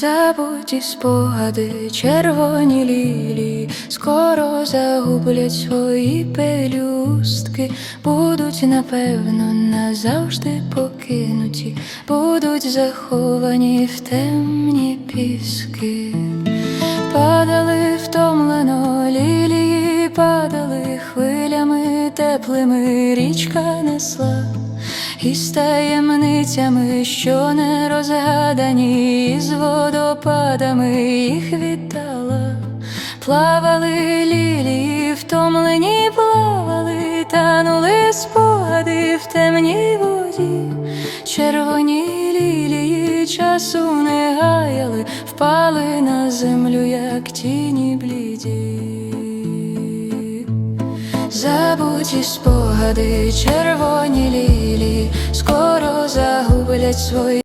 Забуті спогади, червоні лілії, скоро загублять свої пелюстки, будуть напевно назавжди покинуті, будуть заховані в темні піски. Падали втомлено лілії, падали хвилями теплими, річка несла. Із таємницями, що не розгадані, і з водопадами їх вітала, плавали лілії, втомлені плавали, танули спогади в темній воді, червоні лілії часу не гаяли, впали на землю, як тіні бліді. Забуті спогади, червоні лілі, скоро загублять свої.